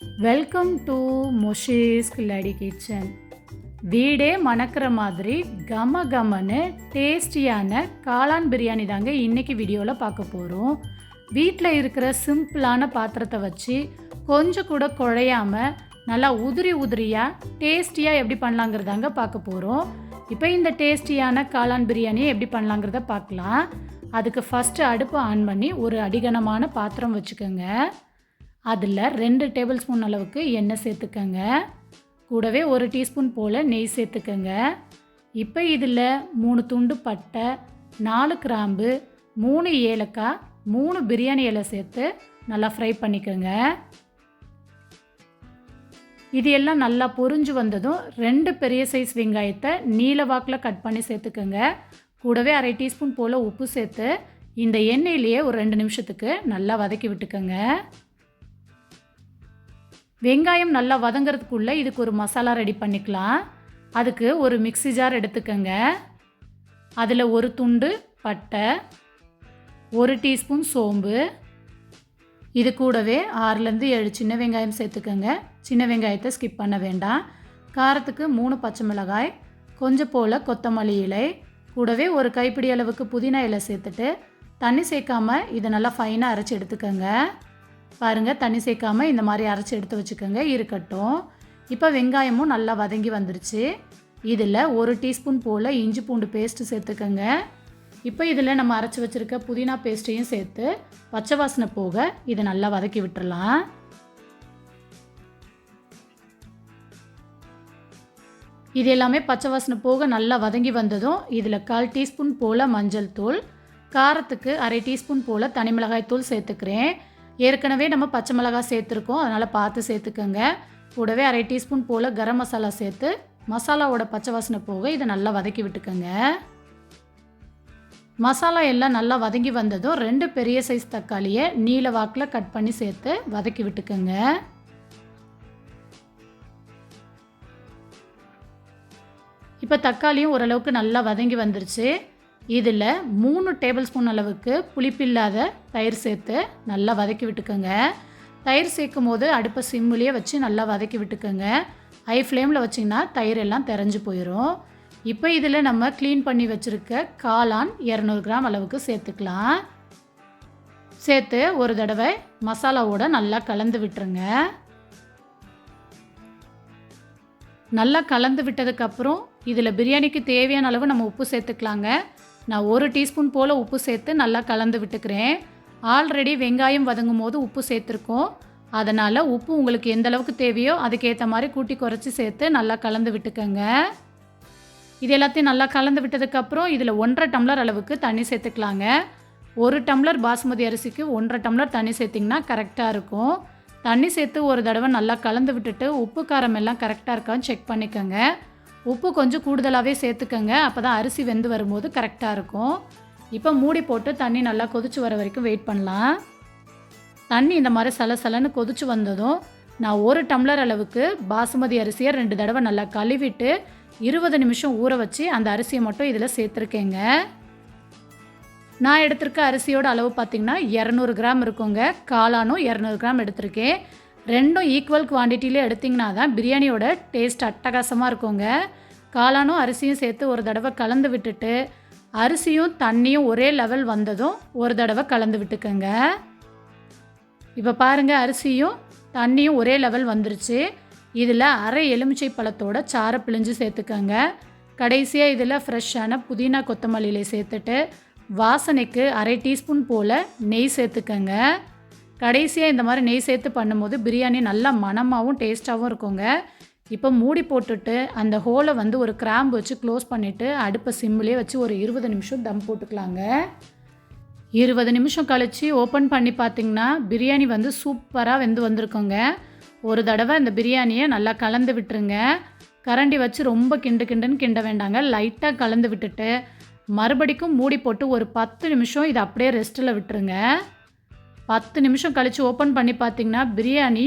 Welcome to மொஷீஸ் கில்லாடி kitchen வீடே மணக்கிற மாதிரி கம கமன்னு டேஸ்டியான காளான் பிரியாணி தாங்க இன்றைக்கி வீடியோவில் பார்க்க போகிறோம் வீட்டில் இருக்கிற சிம்பிளான பாத்திரத்தை வச்சு கொஞ்சம் கூட குழையாமல் நல்லா உதிரி உதிரியாக டேஸ்டியாக எப்படி பண்ணலாங்கிறதாங்க பார்க்க போகிறோம் இப்போ இந்த டேஸ்டியான காளான் பிரியாணியை எப்படி பண்ணலாங்கிறத பார்க்கலாம். அதுக்கு ஃபஸ்ட்டு அடுப்பை ஆன் பண்ணி ஒரு அடிகனமான பாத்திரம் வச்சுக்கோங்க. அதில் ரெண்டு டேபிள் ஸ்பூன் அளவுக்கு எண்ணெய் சேர்த்துக்கங்க. கூடவே ஒரு டீஸ்பூன் போல் நெய் சேர்த்துக்கங்க. இப்போ இதில் மூணு துண்டு பட்டை நாலு கிராம்பு மூணு ஏலக்காய் மூணு பிரியாணி இலை சேர்த்து நல்லா ஃப்ரை பண்ணிக்கோங்க. இது எல்லாம் நல்லா பொரிஞ்சு வந்ததும் ரெண்டு பெரிய சைஸ் வெங்காயத்தை நீல வாக்கில் கட் பண்ணி சேர்த்துக்கோங்க. கூடவே அரை டீஸ்பூன் போல் உப்பு சேர்த்து இந்த எண்ணெயிலேயே ஒரு ரெண்டு நிமிஷத்துக்கு நல்லா வதக்கி விட்டுக்கோங்க. வெங்காயம் நல்லா வதங்கிறதுக்குள்ளே இதுக்கு ஒரு மசாலா ரெடி பண்ணிக்கலாம். அதுக்கு ஒரு மிக்ஸி ஜார் எடுத்துக்கோங்க. அதில் ஒரு துண்டு பட்டை ஒரு டீஸ்பூன் சோம்பு. இது கூடவே ஆறுலேருந்து ஏழு சின்ன வெங்காயம் சேர்த்துக்கோங்க. சின்ன வெங்காயத்தை ஸ்கிப் பண்ண வேண்டாம். காரத்துக்கு மூணு பச்சை மிளகாய் கொஞ்சம் போல் கொத்தமல்லி இலை கூடவே ஒரு கைப்பிடி அளவுக்கு புதினா இலை சேர்த்துட்டு தண்ணி சேர்க்காம இதை நல்லா ஃபைனாக அரைச்சி எடுத்துக்கோங்க. பாருங்கள் தண்ணி சேர்க்காமல் இந்த மாதிரி அரைச்சி எடுத்து வச்சுக்கோங்க. இருக்கட்டும். இப்போ வெங்காயமும் நல்லா வதங்கி வந்துருச்சு. இதில் ஒரு டீஸ்பூன் போல் இஞ்சி பூண்டு பேஸ்ட்டு சேர்த்துக்கோங்க. இப்போ இதில் நம்ம அரைச்சி வச்சுருக்க புதினா பேஸ்ட்டையும் சேர்த்து பச்சை வாசனை போக இதை நல்லா வதக்கி விட்டுறலாம். இது எல்லாமே பச்சை வாசனை போக நல்லா வதங்கி வந்ததும் இதில் கால் டீஸ்பூன் போல் மஞ்சள் தூள் காரத்துக்கு அரை டீஸ்பூன் போல் தனி மிளகாய் தூள் சேர்த்துக்கிறேன். ஏற்கனவே நம்ம பச்சை மிளகாய் சேர்த்துருக்கோம். அதனால் பார்த்து சேர்த்துக்கோங்க. கூடவே அரை டீஸ்பூன் போல் கரம் மசாலா சேர்த்து மசாலாவோட பச்சை வாசனை போக இதை நல்லா வதக்கி விட்டுக்கோங்க. மசாலா எல்லாம் நல்லா வதங்கி வந்ததும் ரெண்டு பெரிய சைஸ் தக்காளியை நீல வாக்கில் கட் பண்ணி சேர்த்து வதக்கி விட்டுக்கோங்க. இப்போ தக்காளியும் ஓரளவுக்கு நல்லா வதங்கி வந்துருச்சு. இதில் மூணு டேபிள் ஸ்பூன் அளவுக்கு புளிப்பில்லாத தயிர் சேர்த்து நல்லா வதக்கி விட்டுக்கோங்க. தயிர் சேர்க்கும் போது அடுப்பை சிம்மிலேயே வச்சு நல்லா வதக்கி விட்டுக்கோங்க. ஹை ஃப்ளேமில் வச்சிங்கன்னா தயிர் எல்லாம் தெரிஞ்சு போயிடும் இப்போ இதில் நம்ம க்ளீன் பண்ணி வச்சுருக்க காளான் இரநூறு கிராம் அளவுக்கு சேர்த்துக்கலாம். சேர்த்து ஒரு தடவை மசாலாவோட நல்லா கலந்து விட்டுருங்க. நல்லா கலந்து விட்டதுக்கப்புறம் இதில் பிரியாணிக்கு தேவையான அளவு நம்ம உப்பு சேர்த்துக்கலாங்க. நான் ஒரு டீஸ்பூன் போல் உப்பு சேர்த்து நல்லா கலந்து விட்டுக்கிறேன். ஆல்ரெடி வெங்காயம் வதங்கும் போது உப்பு சேர்த்துருக்கோம். அதனால் உப்பு உங்களுக்கு எந்த அளவுக்கு தேவையோ அதுக்கேற்ற மாதிரி கூட்டி குறைச்சி சேர்த்து நல்லா கலந்து விட்டுக்கோங்க. இது எல்லாத்தையும் நல்லா கலந்து விட்டதுக்கப்புறம் இதில் ஒன்றரை டம்ளர் அளவுக்கு தண்ணி சேர்த்துக்கலாங்க. ஒரு டம்ளர் பாஸ்மதி அரிசிக்கு ஒன்றரை டம்ளர் தண்ணி சேர்த்திங்கன்னா கரெக்டாக இருக்கும். தண்ணி சேர்த்து ஒரு தடவை நல்லா கலந்து விட்டுட்டு உப்பு காரம் எல்லாம் கரெக்டாக இருக்கான்னு செக் பண்ணிக்கோங்க. உப்பு கொஞ்சம் கூடுதலாகவே சேர்த்துக்கோங்க. அப்போ தான் அரிசி வெந்து வரும்போது கரெக்டாக இருக்கும். இப்போ மூடி போட்டு தண்ணி நல்லா கொதிச்சு வர வரைக்கும் வெயிட் பண்ணலாம். தண்ணி இந்த மாதிரி சலசலன்னு கொதிச்சு வந்ததும் நான் ஒரு டம்ளர் அளவுக்கு பாசுமதி அரிசியை ரெண்டு தடவை நல்லா கழுவிட்டு இருபது நிமிஷம் ஊற வச்சு அந்த அரிசியை மட்டும் இதில் சேர்த்துருக்கேங்க. நான் எடுத்திருக்க அரிசியோட அளவு பார்த்திங்கன்னா இரநூறு கிராம் இருக்குங்க. காளானும் இரநூறு கிராம் எடுத்திருக்கேன். ரெண்டும் ஈக்குவல் குவான்டிட்டியிலே எடுத்திங்கன்னா தான் பிரியாணியோட டேஸ்ட் அட்டகாசமாக இருக்குங்க. காளானும் அரிசியும் சேர்த்து ஒரு தடவை கலந்து விட்டுட்டு அரிசியும் தண்ணியும் ஒரே லெவல் வந்ததும் ஒரு தடவை கலந்து விட்டுக்கோங்க. இப்போ பாருங்கள் அரிசியும் தண்ணியும் ஒரே லெவல் வந்துருச்சு. இதில் அரை எலுமிச்சை பழத்தோட சாரை பிழிஞ்சு சேர்த்துக்கோங்க. கடைசியாக இதில் ஃப்ரெஷ்ஷான புதினா கொத்தமல்லியில சேர்த்துட்டு வாசனைக்கு அரை டீஸ்பூன் போல் நெய் சேர்த்துக்கோங்க. கடைசியாக இந்த மாதிரி நெய் சேர்த்து பண்ணும்போது பிரியாணி நல்லா மணமாகவும் டேஸ்ட்டாகவும் இருக்குங்க. இப்போ மூடி போட்டுட்டு அந்த ஹோலை வந்து ஒரு கிராம்பு வச்சு க்ளோஸ் பண்ணிவிட்டு அடுப்பை சிம்மிலே வச்சு ஒரு இருபது நிமிஷம் தம் போட்டுக்கலாங்க. இருபது நிமிஷம் கழித்து ஓப்பன் பண்ணி பார்த்தீங்கன்னா பிரியாணி வந்து சூப்பராக வெந்து வந்திருக்குங்க. ஒரு தடவை இந்த பிரியாணியை நல்லா கலந்து விட்டுருங்க. கரண்டி வச்சு ரொம்ப கிண்டு கிண்டுன்னு கிண்ட வேண்டாங்க. லைட்டாக கலந்து விட்டுட்டு மறுபடிக்கும் மூடி போட்டு ஒரு பத்து நிமிஷம் இதை அப்படியே ரெஸ்ட்டில் விட்டுருங்க. பத்து நிமிஷம் கழித்து ஓப்பன் பண்ணி பார்த்தீங்கன்னா பிரியாணி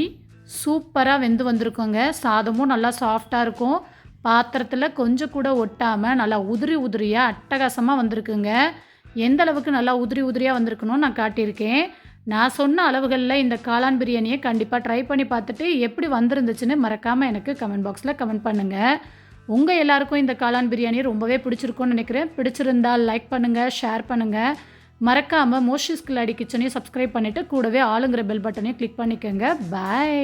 சூப்பராக வெந்து வந்திருக்குங்க. சாதமும் நல்லா சாஃப்டாக இருக்கும். பாத்திரத்தில் கொஞ்சம் கூட ஒட்டாமல் நல்லா உதிரி உதிரியாக அட்டகாசமாக வந்திருக்குங்க. எந்த அளவுக்கு நல்லா உதிரி உதிரியாக வந்திருக்கணும் நான் காட்டியிருக்கேன். நான் சொன்ன அளவுகளில் இந்த காளான் பிரியாணியை கண்டிப்பாக ட்ரை பண்ணி பார்த்துட்டு எப்படி வந்திருந்துச்சுன்னு மறக்காமல் எனக்கு கமெண்ட் பாக்ஸில் கமெண்ட் பண்ணுங்கள் உங்கள் எல்லாருக்கும் இந்த காளான் பிரியாணி ரொம்பவே பிடிச்சிருக்கும்னு நினைக்கிறேன். பிடிச்சிருந்தால் லைக் பண்ணுங்கள் ஷேர் பண்ணுங்கள் மறக்காமல் மோஷிஸ் கிளாடி கிச்சனையும் சப்ஸ்கிரைப் பண்ணிவிட்டு கூடவே ஆளுங்கிற பெல் பட்டனையும் கிளிக் பண்ணிக்கோங்க. பாய்